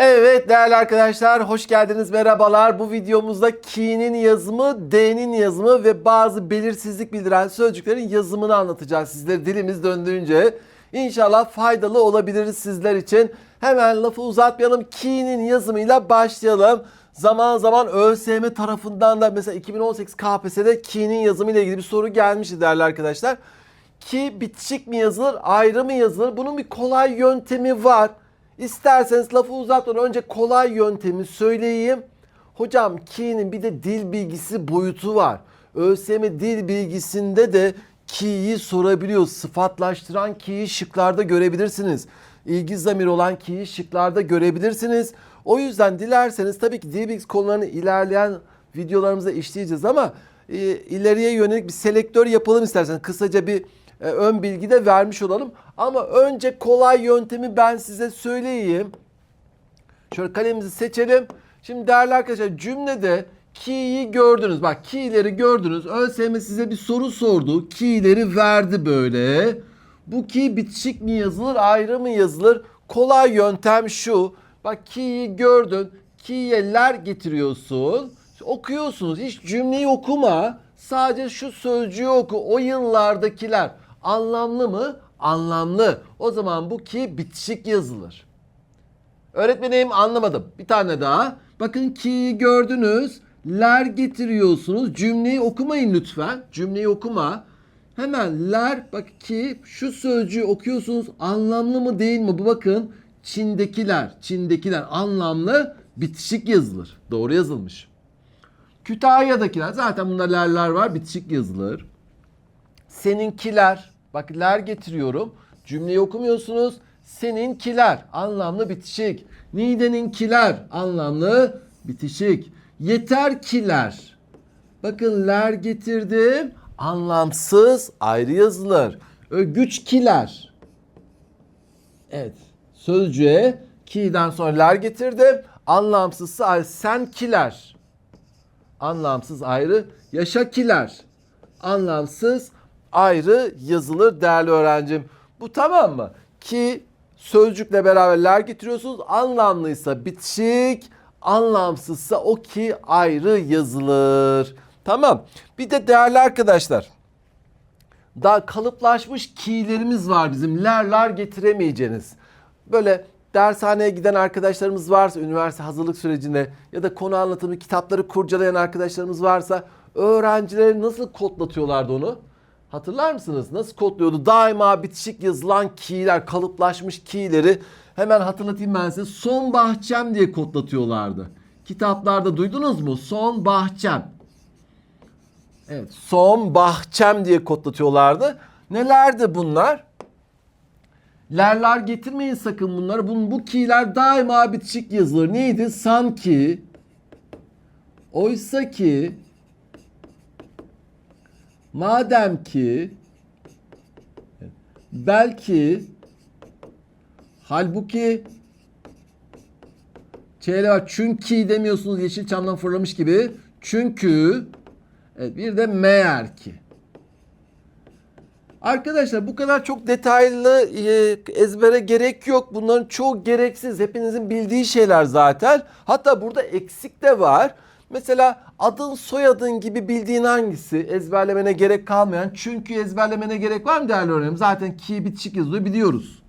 Evet değerli arkadaşlar hoş geldiniz merhabalar. Bu videomuzda ki'nin yazımı, d'nin yazımı ve bazı belirsizlik bildiren sözcüklerin yazımını anlatacağız sizlere dilimiz döndüğünce. İnşallah faydalı olabiliriz sizler için. Hemen lafı uzatmayalım ki'nin yazımıyla başlayalım. Zaman zaman ÖSYM tarafından da mesela 2018 KPSS'de ki'nin yazımıyla ilgili bir soru gelmişti değerli arkadaşlar. Ki bitişik mi yazılır, ayrı mı yazılır? Bunun bir kolay yöntemi var. İsterseniz lafı uzatmadan önce kolay yöntemi söyleyeyim. Hocam ki'nin bir de dil bilgisi boyutu var. ÖSYM dil bilgisinde de ki'yi sorabiliyor. Sıfatlaştıran ki'yi şıklarda görebilirsiniz. İlgi zamiri olan ki'yi şıklarda görebilirsiniz. O yüzden dilerseniz tabii ki dil bilgisi konularını ilerleyen videolarımıza işleyeceğiz ama e, ileriye yönelik bir selektör yapalım isterseniz. Kısaca bir e, ön bilgi de vermiş olalım. Ama önce kolay yöntemi ben size söyleyeyim. Şöyle kalemimizi seçelim. Şimdi değerli arkadaşlar cümlede ki'yi gördünüz. Bak ki'leri gördünüz. ÖSYM size bir soru sordu. Ki'leri verdi böyle. Bu ki bitişik mi yazılır ayrı mı yazılır? Kolay yöntem şu. Bak ki'yi gördün. Ler getiriyorsun. Okuyorsunuz. Hiç cümleyi okuma. Sadece şu sözcüğü oku. O yıllardakiler. Anlamlı mı? Anlamlı. O zaman bu ki bitişik yazılır. Öğretmenim anlamadım. Bir tane daha. Bakın ki'yi gördünüz. Ler getiriyorsunuz. Cümleyi okumayın lütfen. Cümleyi okuma. Hemen ler bak ki şu sözcüğü okuyorsunuz. Anlamlı mı değil mi? Bu bakın Çin'dekiler. Çin'dekiler anlamlı bitişik yazılır. Doğru yazılmış. Kütahya'dakiler zaten bunda lerler var bitişik yazılır. Seninkiler bak ler getiriyorum. Cümleyi okumuyorsunuz. Seninkiler anlamlı bitişik. Nideninkiler anlamlı bitişik. Yeterkiler. Bakın ler getirdim. Anlamsız ayrı yazılır. Ögüçkiler. Evet. Sözcüğe ki'den sonra ler getirdim. Anlamsızsa ayrı. Senkiler. Anlamsız ayrı. Yaşakiler. Anlamsız ayrı yazılır değerli öğrencim. Bu tamam mı? Ki sözcükle beraber ler getiriyorsunuz. Anlamlıysa bitişik, anlamsızsa o ki ayrı yazılır. Tamam. Bir de değerli arkadaşlar. Daha kalıplaşmış ki'lerimiz var bizim. Lerler getiremeyeceğiniz. Böyle dershaneye giden arkadaşlarımız varsa üniversite hazırlık sürecinde ya da konu anlatımı kitapları kurcalayan arkadaşlarımız varsa öğrencileri nasıl kodlatıyorlardı onu? Hatırlar mısınız? Nasıl kodluyordu? Daima bitişik yazılan ki'ler, kalıplaşmış ki'leri hemen hatırlatayım ben size. Son bahçem diye kodlatıyorlardı. Kitaplarda duydunuz mu? Son bahçem. Evet, son bahçem diye kodlatıyorlardı. Nelerdi bunlar? Lerler getirmeyin sakın bunları. Bunun, bu ki'ler daima bitişik yazılır. Neydi? Sanki, oysa ki, madem ki, belki, halbuki, Ç'yle var. Çünkü demiyorsunuz Yeşilçam'dan fırlamış gibi. Çünkü, evet, bir de meğer ki. Arkadaşlar bu kadar çok detaylı e, ezbere gerek yok. Bunların çoğu gereksiz. Hepinizin bildiği şeyler zaten. Hatta burada eksik de var. Mesela adın soyadın gibi bildiğin hangisi? Ezberlemene gerek kalmayan. Çünkü ezberlemene gerek var mı değerli öğrenim? Zaten ki bitişik yazılıyor biliyoruz.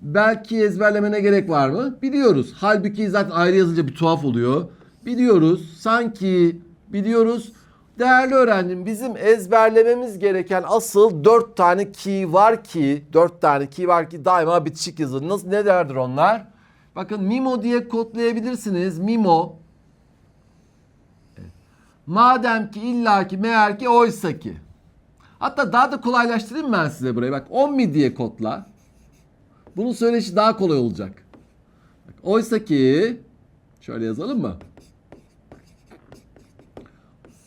Belki ezberlemene gerek var mı? Biliyoruz. Halbuki zaten ayrı yazınca bir tuhaf oluyor. Biliyoruz. Sanki biliyoruz. Değerli öğrencim bizim ezberlememiz gereken asıl 4 tane key var ki 4 tane key var ki daima bitişik yazılır. Nasıl ne derdir onlar? Bakın mimo diye kodlayabilirsiniz. Mimo. Madem ki illaki meğer ki oysa ki. Hatta daha da kolaylaştırayım ben size burayı. Bak 10 mi diye kodla. Bunun söyleşi daha kolay olacak. Bak, oysa ki şöyle yazalım mı?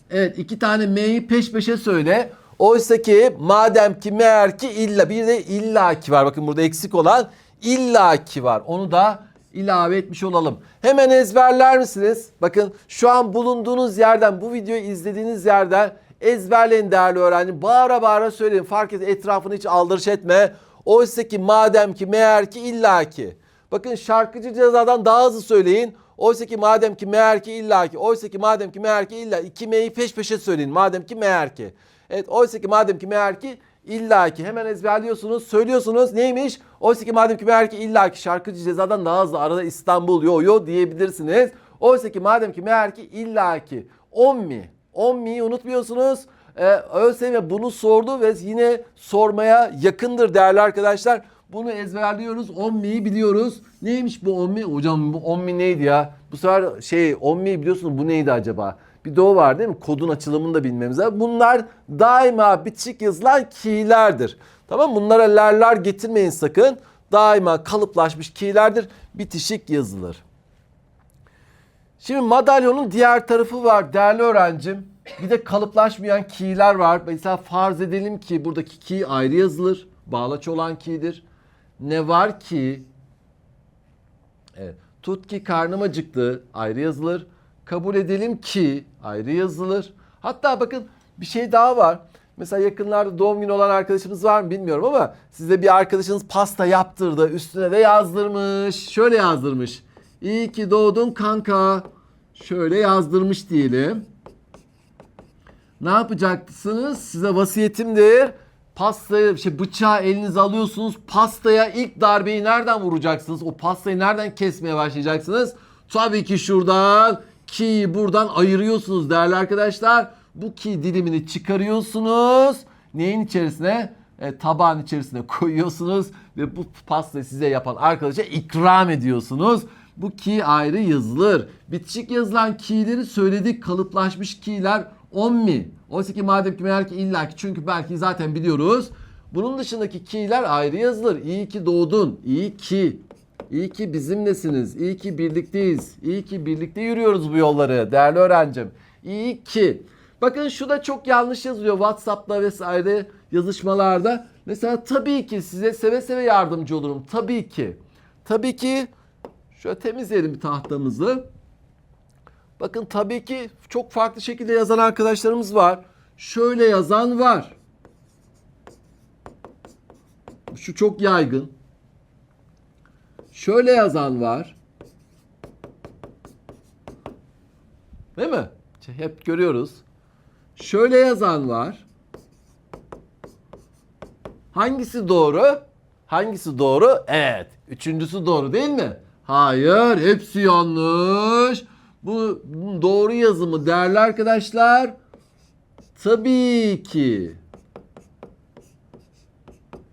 Evet iki tane M'yi peş peşe söyle. Oysa ki madem ki meğer ki illa bir de illaki var. Bakın burada eksik olan illaki var. Onu da ilave etmiş olalım. Hemen ezberler misiniz? Bakın şu an bulunduğunuz yerden bu videoyu izlediğiniz yerden ezberleyin değerli öğrenci. Bağıra bağıra söyleyin. Fark et etrafını hiç aldırış etme. Oysa ki madem ki meğer ki illaki. Bakın şarkıcı cezadan daha hızlı söyleyin. Oysa ki madem ki meğer ki illa ki. Oysa ki madem ki meğer ki illa. iki M'yi peş peşe söyleyin. Madem ki meğer ki. Evet oysa ki madem ki meğer ki illa ki. Hemen ezberliyorsunuz. Söylüyorsunuz. Neymiş? Oysa ki madem ki meğer ki illa ki şarkıcı cezadan daha hızlı. Arada İstanbul yo yo diyebilirsiniz. Oysa ki madem ki meğer ki illa ki. 10 mi? 10 mi'yi unutmuyorsunuz. Ee, ÖSYM bunu sordu ve yine sormaya yakındır değerli arkadaşlar. Bunu ezberliyoruz. 10 mi'yi biliyoruz. Neymiş bu 10 mi? Hocam bu 10 mi neydi ya? Bu sefer şey 10 mi biliyorsunuz bu neydi acaba? Bir de o var değil mi? Kodun açılımını da bilmemiz lazım. Bunlar daima bitişik yazılan key'lerdir. Tamam Bunlara lerler getirmeyin sakın. Daima kalıplaşmış key'lerdir. Bitişik yazılır. Şimdi madalyonun diğer tarafı var değerli öğrencim. Bir de kalıplaşmayan key'ler var. Mesela farz edelim ki buradaki key ayrı yazılır. Bağlaç olan key'dir. Ne var ki? Evet. Tut ki karnım acıktı ayrı yazılır. Kabul edelim ki ayrı yazılır. Hatta bakın bir şey daha var. Mesela yakınlarda doğum günü olan arkadaşımız var mı bilmiyorum ama size bir arkadaşınız pasta yaptırdı. Üstüne de yazdırmış. Şöyle yazdırmış. İyi ki doğdun kanka. Şöyle yazdırmış diyelim. Ne yapacaksınız? Size vasiyetimdir. Pastayı, şey bıçağı elinize alıyorsunuz. Pastaya ilk darbeyi nereden vuracaksınız? O pastayı nereden kesmeye başlayacaksınız? Tabii ki şuradan. Ki buradan ayırıyorsunuz değerli arkadaşlar. Bu ki dilimini çıkarıyorsunuz. Neyin içerisine? E, tabağın içerisine koyuyorsunuz ve bu pastayı size yapan arkadaşa ikram ediyorsunuz. Bu ki ayrı yazılır. Bitişik yazılan ki'leri söyledik. Kalıplaşmış ki'ler 10 mi? Oysa ki madem ki meğer ki illa ki çünkü belki zaten biliyoruz. Bunun dışındaki ki'ler ayrı yazılır. İyi ki doğdun. İyi ki. İyi ki bizimlesiniz. İyi ki birlikteyiz. İyi ki birlikte yürüyoruz bu yolları değerli öğrencim. İyi ki. Bakın şu da çok yanlış yazılıyor WhatsApp'ta vesaire yazışmalarda. Mesela tabii ki size seve seve yardımcı olurum. Tabii ki. Tabii ki şöyle temizleyelim bir tahtamızı. Bakın tabii ki çok farklı şekilde yazan arkadaşlarımız var. Şöyle yazan var. Şu çok yaygın. Şöyle yazan var. Değil mi? Hep görüyoruz. Şöyle yazan var. Hangisi doğru? Hangisi doğru? Evet. Üçüncüsü doğru değil mi? Hayır. Hepsi yanlış. Bu doğru yazımı değerli arkadaşlar. Tabii ki.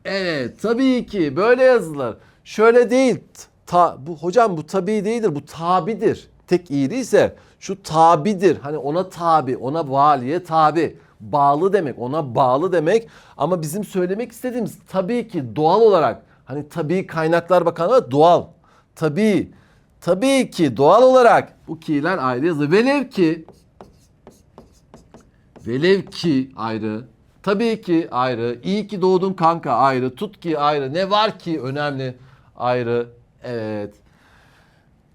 Evet tabii ki böyle yazılır. Şöyle değil. Ta, bu hocam bu tabii değildir. Bu tabidir. Tek iyi değilse şu tabidir. Hani ona tabi, ona valiye tabi. Bağlı demek, ona bağlı demek. Ama bizim söylemek istediğimiz tabii ki doğal olarak hani tabii kaynaklar bakanlığı doğal. Tabii. Tabii ki doğal olarak bu ki'ler ayrı yazılır. Velev ki Velev ki ayrı. Tabii ki ayrı. İyi ki doğdun kanka ayrı. Tut ki ayrı. Ne var ki önemli ayrı. Evet.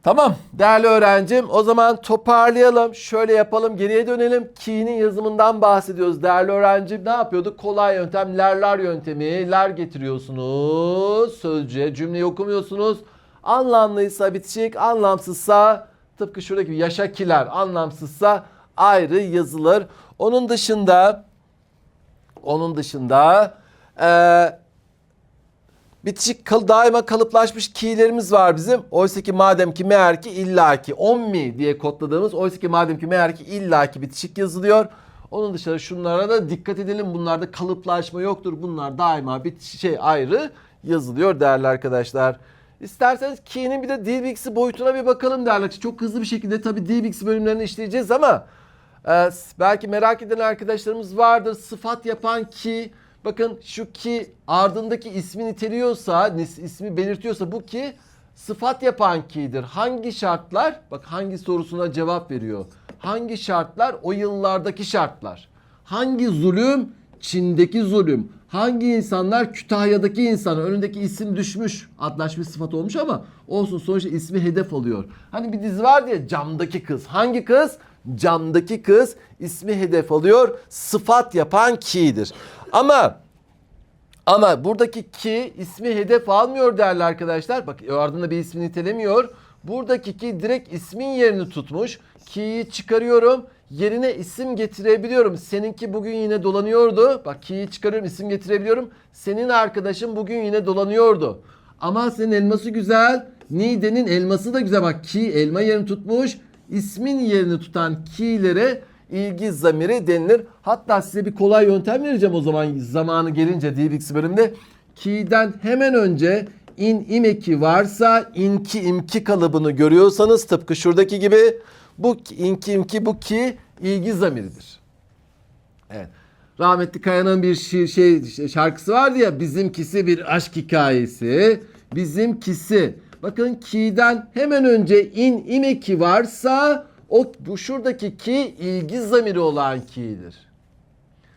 Tamam değerli öğrencim o zaman toparlayalım. Şöyle yapalım geriye dönelim. Ki'nin yazımından bahsediyoruz. Değerli öğrencim ne yapıyorduk? Kolay yöntem lerler yöntemi. Ler getiriyorsunuz sözcüğe. Cümleyi okumuyorsunuz. Anlamlıysa bitişik, anlamsızsa tıpkı şuradaki gibi yaşa kiler anlamsızsa ayrı yazılır. Onun dışında onun dışında eee bitişik kal, daima kalıplaşmış ki'lerimiz var bizim. Oysa ki madem ki meğer ki illaki 10 mi diye kodladığımız oysa ki madem ki meğer ki illaki bitişik yazılıyor. Onun dışında şunlara da dikkat edelim. Bunlarda kalıplaşma yoktur. Bunlar daima bir şey ayrı yazılıyor değerli arkadaşlar. İsterseniz ki'nin bir de bilgisi boyutuna bir bakalım değerli. Çok hızlı bir şekilde tabii bilgisi bölümlerini işleyeceğiz ama e, belki merak eden arkadaşlarımız vardır. Sıfat yapan ki bakın şu ki ardındaki ismi niteliyorsa, ismi belirtiyorsa bu ki sıfat yapan ki'dir. Hangi şartlar? Bak hangi sorusuna cevap veriyor. Hangi şartlar? O yıllardaki şartlar. Hangi zulüm? Çin'deki zulüm. Hangi insanlar? Kütahya'daki insan. Önündeki isim düşmüş. Adlaşmış sıfat olmuş ama olsun sonuçta ismi hedef alıyor. Hani bir dizi var diye camdaki kız. Hangi kız? Camdaki kız ismi hedef alıyor. Sıfat yapan ki'dir. Ama Ama buradaki ki ismi hedef almıyor değerli arkadaşlar. Bak ardında bir ismi nitelemiyor. Buradaki ki direkt ismin yerini tutmuş. Ki'yi çıkarıyorum. Yerine isim getirebiliyorum. Seninki bugün yine dolanıyordu. Bak ki'yi çıkarıyorum isim getirebiliyorum. Senin arkadaşın bugün yine dolanıyordu. Ama senin elması güzel. Nide'nin elması da güzel. Bak ki elma yerini tutmuş. İsmin yerini tutan ki'lere ilgi zamiri denilir. Hatta size bir kolay yöntem vereceğim o zaman zamanı gelince DBX bölümünde. Ki'den hemen önce in imeki varsa inki imki kalıbını görüyorsanız tıpkı şuradaki gibi bu inki imki bu ki ilgi zamiridir. Evet. Rahmetli Kaya'nın bir şi- şey şarkısı vardı ya bizimkisi bir aşk hikayesi. Bizimkisi. Bakın ki'den hemen önce in imeki varsa o bu şuradaki ki ilgi zamiri olan ki'dir.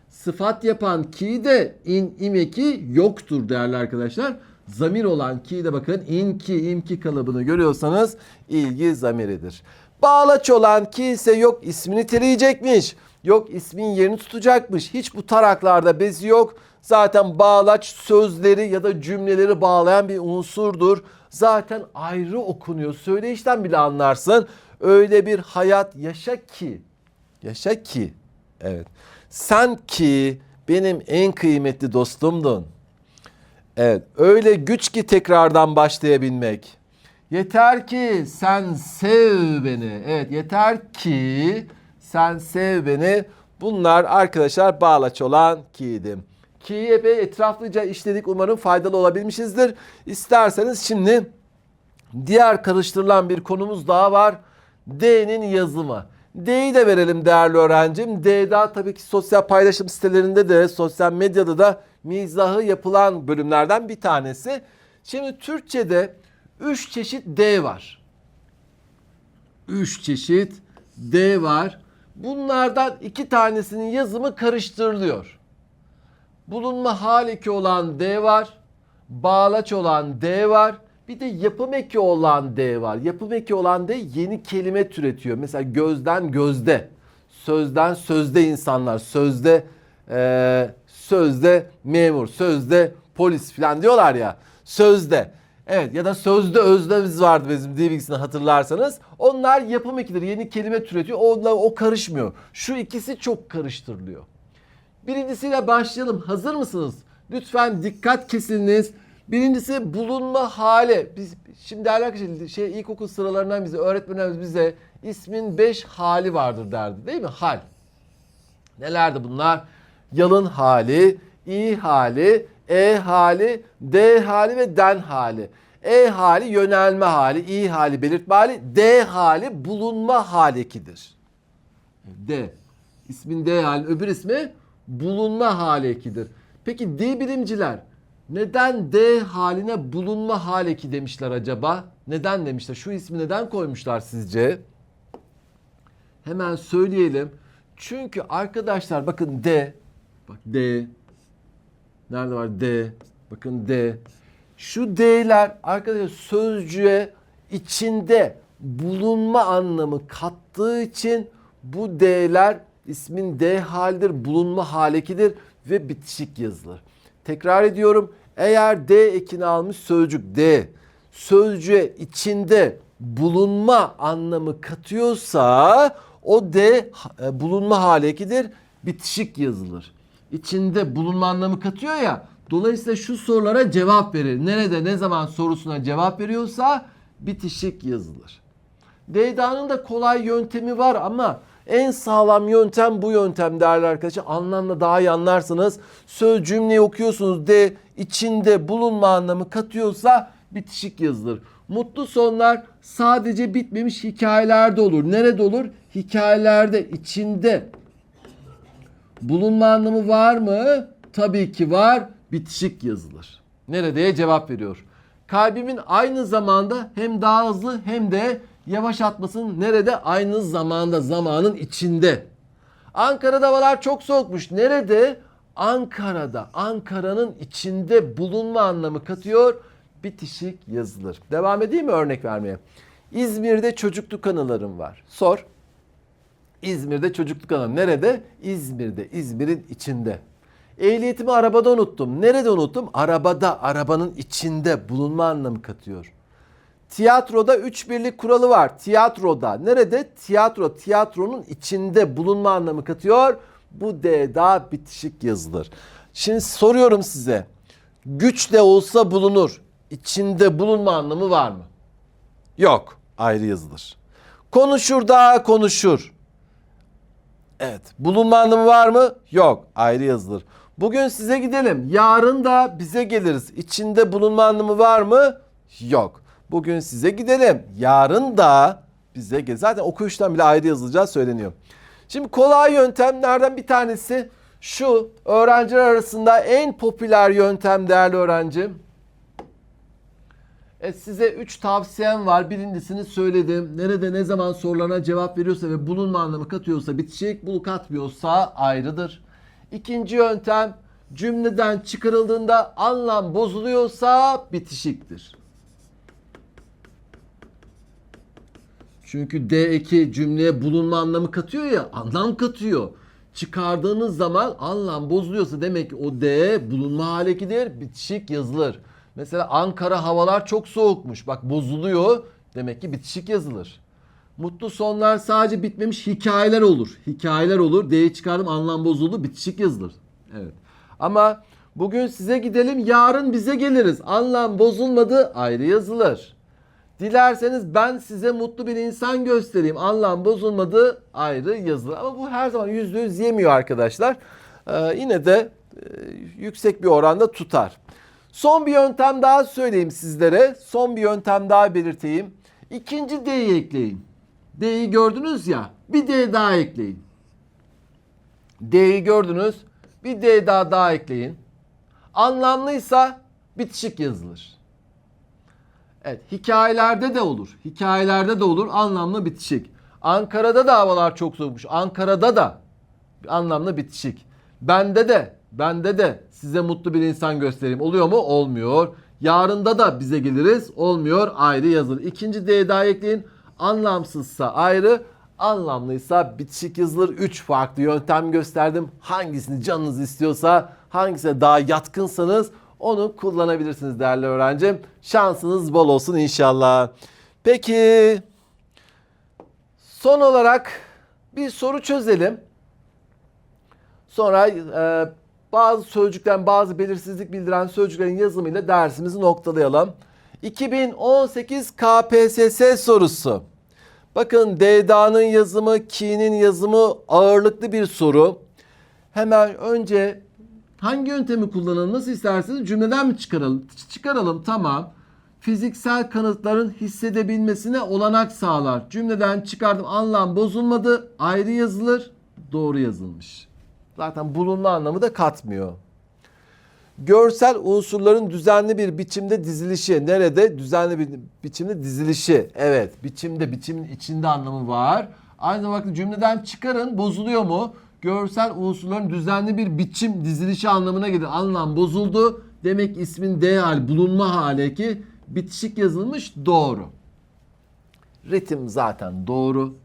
Sıfat yapan ki de in imeki yoktur değerli arkadaşlar. Zamir olan ki de bakın in ki imki kalıbını görüyorsanız ilgi zamiridir. Bağlaç olan ki ise yok ismini teleyecekmiş. Yok ismin yerini tutacakmış. Hiç bu taraklarda bezi yok. Zaten bağlaç sözleri ya da cümleleri bağlayan bir unsurdur. Zaten ayrı okunuyor. Söyleyişten bile anlarsın. Öyle bir hayat yaşa ki. Yaşa ki. Evet. Sen ki benim en kıymetli dostumdun. Evet, öyle güç ki tekrardan başlayabilmek. Yeter ki sen sev beni. Evet, yeter ki sen sev beni. Bunlar arkadaşlar bağlaç olan ki'ydim. Ki'yi epey etraflıca işledik. Umarım faydalı olabilmişizdir. İsterseniz şimdi diğer karıştırılan bir konumuz daha var. D'nin yazımı. D'yi de verelim değerli öğrencim. D daha tabii ki sosyal paylaşım sitelerinde de sosyal medyada da mizahı yapılan bölümlerden bir tanesi. Şimdi Türkçe'de 3 çeşit D var. 3 çeşit D var. Bunlardan iki tanesinin yazımı karıştırılıyor. Bulunma hal eki olan D var. Bağlaç olan D var. Bir de yapım eki olan D var. Yapım eki olan D yeni kelime türetiyor. Mesela gözden gözde. Sözden sözde insanlar. Sözde eee, sözde memur. Sözde polis falan diyorlar ya. Sözde. Evet ya da sözde özdemiz vardı bizim DBX'ini hatırlarsanız. Onlar yapım ekidir. Yeni kelime türetiyor. Onlar o karışmıyor. Şu ikisi çok karıştırılıyor. Birincisiyle başlayalım. Hazır mısınız? Lütfen dikkat kesiniz. Birincisi bulunma hali. Biz şimdi arkadaşlar şey ilkokul sıralarından bize öğretmenlerimiz bize ismin 5 hali vardır derdi. Değil mi? Hal. Nelerdi bunlar? Yalın hali, i hali, e hali, d hali ve den hali. E hali yönelme hali, i hali belirtme hali, d hali bulunma hali ekidir. D. İsmin D hali, öbür ismi bulunma hali ekidir. Peki dil bilimciler neden D haline bulunma hali eki demişler acaba? Neden demişler? Şu ismi neden koymuşlar sizce? Hemen söyleyelim. Çünkü arkadaşlar bakın D. Bak D. Nerede var D? Bakın D. Şu D'ler arkadaşlar sözcüğe içinde bulunma anlamı kattığı için bu D'ler ismin D halidir, bulunma halekidir ve bitişik yazılır. Tekrar ediyorum. Eğer D ekini almış sözcük D sözcüğe içinde bulunma anlamı katıyorsa o D e, bulunma halekidir, bitişik yazılır. İçinde bulunma anlamı katıyor ya. Dolayısıyla şu sorulara cevap verir. Nerede ne zaman sorusuna cevap veriyorsa bitişik yazılır. Deyda'nın da kolay yöntemi var ama en sağlam yöntem bu yöntem değerli arkadaşlar. Anlamda daha iyi anlarsınız. Söz cümleyi okuyorsunuz de içinde bulunma anlamı katıyorsa bitişik yazılır. Mutlu sonlar sadece bitmemiş hikayelerde olur. Nerede olur? Hikayelerde içinde bulunma anlamı var mı? Tabii ki var. Bitişik yazılır. Neredeye cevap veriyor. Kalbimin aynı zamanda hem daha hızlı hem de yavaş atmasının nerede? Aynı zamanda zamanın içinde. Ankara'da havalar çok soğukmuş. Nerede? Ankara'da. Ankara'nın içinde bulunma anlamı katıyor. Bitişik yazılır. Devam edeyim mi örnek vermeye? İzmir'de çocukluk anılarım var. Sor. İzmir'de çocukluk anılarım. Nerede? İzmir'de. İzmir'in içinde. Ehliyetimi arabada unuttum. Nerede unuttum? Arabada, arabanın içinde bulunma anlamı katıyor. Tiyatroda üç birlik kuralı var. Tiyatroda. Nerede? Tiyatro. Tiyatronun içinde bulunma anlamı katıyor. Bu D daha bitişik yazılır. Şimdi soruyorum size. Güç de olsa bulunur. İçinde bulunma anlamı var mı? Yok. Ayrı yazılır. Konuşur da konuşur. Evet. Bulunma anlamı var mı? Yok. Ayrı yazılır. Bugün size gidelim. Yarın da bize geliriz. İçinde bulunma anlamı var mı? Yok. Bugün size gidelim. Yarın da bize gel. Zaten okuyuştan bile ayrı yazılacağı söyleniyor. Şimdi kolay yöntemlerden bir tanesi şu. Öğrenciler arasında en popüler yöntem değerli öğrencim. E size 3 tavsiyem var. Birincisini söyledim. Nerede ne zaman sorularına cevap veriyorsa ve bulunma anlamı katıyorsa bitişik, bul katmıyorsa ayrıdır. İkinci yöntem cümleden çıkarıldığında anlam bozuluyorsa bitişiktir. Çünkü D2 cümleye bulunma anlamı katıyor ya anlam katıyor. Çıkardığınız zaman anlam bozuluyorsa demek ki o D bulunma halekidir bitişik yazılır. Mesela Ankara havalar çok soğukmuş. Bak bozuluyor demek ki bitişik yazılır. Mutlu sonlar sadece bitmemiş hikayeler olur. Hikayeler olur. D'yi çıkardım anlam bozuldu bitişik yazılır. Evet. Ama bugün size gidelim yarın bize geliriz. Anlam bozulmadı ayrı yazılır. Dilerseniz ben size mutlu bir insan göstereyim. Anlam bozulmadı ayrı yazılır. Ama bu her zaman yüzde yüz yemiyor arkadaşlar. Ee, yine de e, yüksek bir oranda tutar. Son bir yöntem daha söyleyeyim sizlere. Son bir yöntem daha belirteyim. İkinci D'yi ekleyin. D'yi gördünüz ya. Bir D daha ekleyin. D'yi gördünüz. Bir D daha daha ekleyin. Anlamlıysa bitişik yazılır. Evet, hikayelerde de olur. Hikayelerde de olur anlamlı bitişik. Ankara'da da havalar çok soğukmuş. Ankara'da da anlamlı bitişik. Bende de, bende de size mutlu bir insan göstereyim. Oluyor mu? Olmuyor. Yarında da bize geliriz. Olmuyor. Ayrı yazılır. İkinci D'yi daha ekleyin. Anlamsızsa ayrı, anlamlıysa bitişik yazılır. 3 farklı yöntem gösterdim. Hangisini canınız istiyorsa, hangisine daha yatkınsanız onu kullanabilirsiniz değerli öğrencim. Şansınız bol olsun inşallah. Peki son olarak bir soru çözelim. Sonra e, bazı sözcüklerin bazı belirsizlik bildiren sözcüklerin yazımıyla dersimizi noktalayalım. 2018 KPSS sorusu. Bakın D'danın yazımı, ki'nin yazımı ağırlıklı bir soru. Hemen önce hangi yöntemi kullanalım nasıl isterseniz cümleden mi çıkaralım? Çıkaralım tamam. Fiziksel kanıtların hissedebilmesine olanak sağlar. Cümleden çıkardım anlam bozulmadı ayrı yazılır doğru yazılmış. Zaten bulunma anlamı da katmıyor. Görsel unsurların düzenli bir biçimde dizilişi. Nerede? Düzenli bir biçimde dizilişi. Evet. Biçimde, biçimin içinde anlamı var. Aynı zamanda cümleden çıkarın. Bozuluyor mu? Görsel unsurların düzenli bir biçim dizilişi anlamına gelir. Anlam bozuldu. Demek ismin D hal bulunma hali ki bitişik yazılmış doğru. Ritim zaten doğru.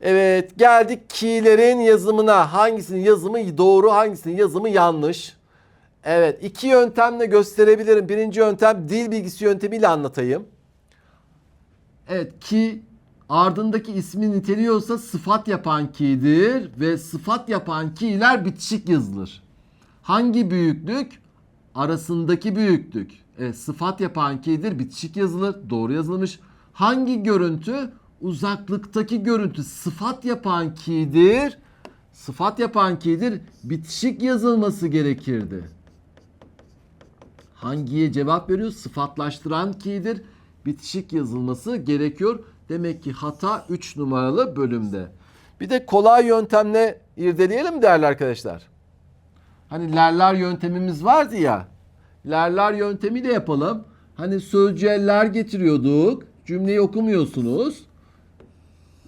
Evet geldik ki'lerin yazımına. Hangisinin yazımı doğru hangisinin yazımı yanlış. Evet iki yöntemle gösterebilirim. Birinci yöntem dil bilgisi yöntemiyle anlatayım. Evet ki ardındaki ismi niteliyorsa sıfat yapan ki'dir ve sıfat yapan ki'ler bitişik yazılır. Hangi büyüklük? Arasındaki büyüklük. Evet, sıfat yapan ki'dir bitişik yazılır. Doğru yazılmış. Hangi görüntü? Uzaklıktaki görüntü sıfat yapan ki'dir. Sıfat yapan ki'dir. Bitişik yazılması gerekirdi. Hangiye cevap veriyor? Sıfatlaştıran ki'dir. Bitişik yazılması gerekiyor. Demek ki hata 3 numaralı bölümde. Bir de kolay yöntemle irdeleyelim değerli arkadaşlar. Hani lerler yöntemimiz vardı ya. Lerler yöntemiyle yapalım. Hani sözcüğe ler getiriyorduk. Cümleyi okumuyorsunuz.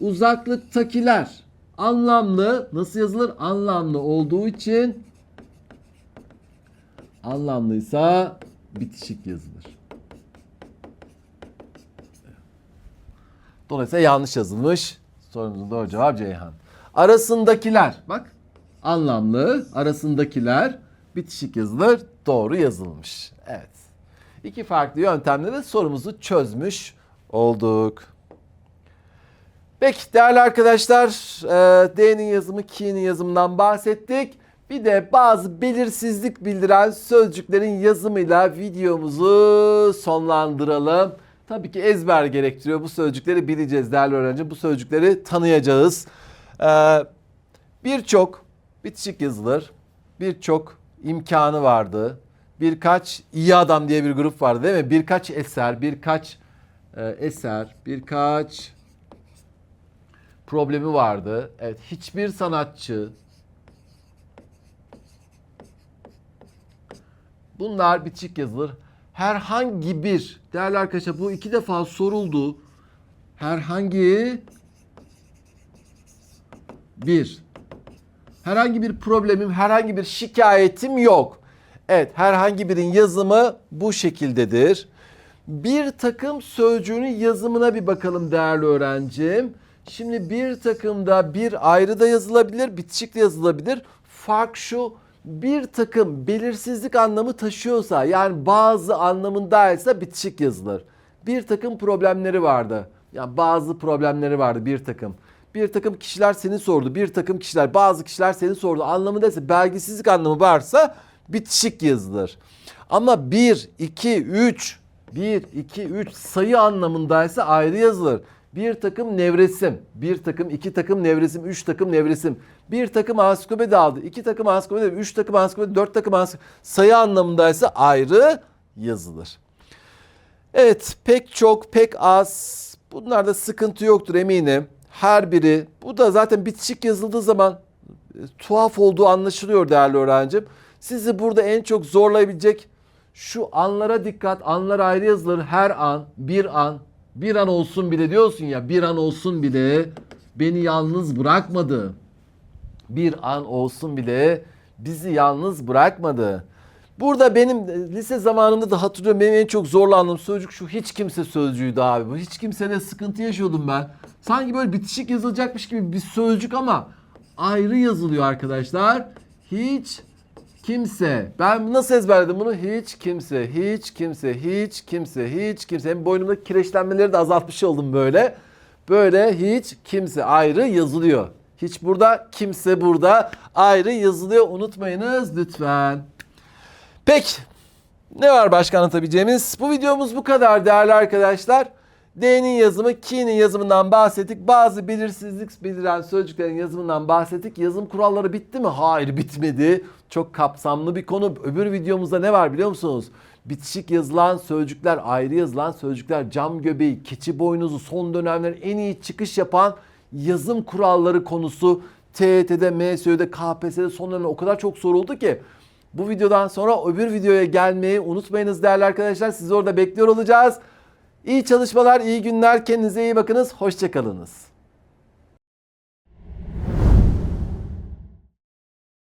Uzaklıktakiler anlamlı nasıl yazılır? Anlamlı olduğu için anlamlıysa bitişik yazılır. Dolayısıyla yanlış yazılmış. Sorumuzun doğru cevap Ceyhan. Arasındakiler. Bak anlamlı arasındakiler bitişik yazılır doğru yazılmış. Evet. İki farklı yöntemle de sorumuzu çözmüş olduk. Peki değerli arkadaşlar e, D'nin yazımı K'nin yazımından bahsettik. Bir de bazı belirsizlik bildiren sözcüklerin yazımıyla videomuzu sonlandıralım. Tabii ki ezber gerektiriyor. Bu sözcükleri bileceğiz değerli öğrenci. Bu sözcükleri tanıyacağız. Ee, birçok bitişik yazılır. Birçok imkanı vardı. Birkaç iyi adam diye bir grup vardı değil mi? Birkaç eser, birkaç e, eser, birkaç problemi vardı. Evet, hiçbir sanatçı Bunlar bitişik yazılır. Herhangi bir, değerli arkadaşlar bu iki defa soruldu. Herhangi bir, herhangi bir problemim, herhangi bir şikayetim yok. Evet, herhangi birin yazımı bu şekildedir. Bir takım sözcüğünün yazımına bir bakalım değerli öğrencim. Şimdi bir takımda bir ayrı da yazılabilir, bitişik de yazılabilir. Fark şu, bir takım belirsizlik anlamı taşıyorsa yani bazı anlamındaysa bitişik yazılır. Bir takım problemleri vardı. Yani bazı problemleri vardı bir takım. Bir takım kişiler seni sordu. Bir takım kişiler, bazı kişiler seni sordu. Anlamındaysa belgisizlik anlamı varsa bitişik yazılır. Ama 1, 2, 3, 1, 2, 3 sayı anlamındaysa ayrı yazılır. Bir takım nevresim, bir takım, iki takım nevresim, üç takım nevresim. Bir takım ansiklopedi aldı, iki takım ansiklopedi, üç takım ansiklopedi, dört takım ansiklopedi. Sayı anlamındaysa ayrı yazılır. Evet pek çok pek az bunlarda sıkıntı yoktur eminim. Her biri bu da zaten bitişik yazıldığı zaman e, tuhaf olduğu anlaşılıyor değerli öğrencim. Sizi burada en çok zorlayabilecek şu anlara dikkat. Anlar ayrı yazılır. Her an, bir an, bir an olsun bile diyorsun ya bir an olsun bile beni yalnız bırakmadı. Bir an olsun bile bizi yalnız bırakmadı. Burada benim e, lise zamanında da hatırlıyorum benim en çok zorlandığım sözcük şu hiç kimse sözcüğüydü abi. Bu hiç kimseyle sıkıntı yaşıyordum ben. Sanki böyle bitişik yazılacakmış gibi bir sözcük ama ayrı yazılıyor arkadaşlar. Hiç kimse. Ben nasıl ezberledim bunu? Hiç kimse, hiç kimse, hiç kimse, hiç kimse. Hem boynumdaki kireçlenmeleri de azaltmış oldum böyle. Böyle hiç kimse ayrı yazılıyor. Hiç burada, kimse burada ayrı yazılıyor. Unutmayınız lütfen. Peki ne var başka anlatabileceğimiz? Bu videomuz bu kadar değerli arkadaşlar. D'nin yazımı, K'nin yazımından bahsettik. Bazı belirsizlik bildiren sözcüklerin yazımından bahsettik. Yazım kuralları bitti mi? Hayır bitmedi. Çok kapsamlı bir konu. Öbür videomuzda ne var biliyor musunuz? Bitişik yazılan sözcükler, ayrı yazılan sözcükler, cam göbeği, keçi boynuzu, son dönemlerin en iyi çıkış yapan yazım kuralları konusu TYT'de, MSÖ'de, KPSS'de son dönemde o kadar çok soruldu ki bu videodan sonra öbür videoya gelmeyi unutmayınız değerli arkadaşlar. Sizi orada bekliyor olacağız. İyi çalışmalar, iyi günler. Kendinize iyi bakınız. Hoşçakalınız.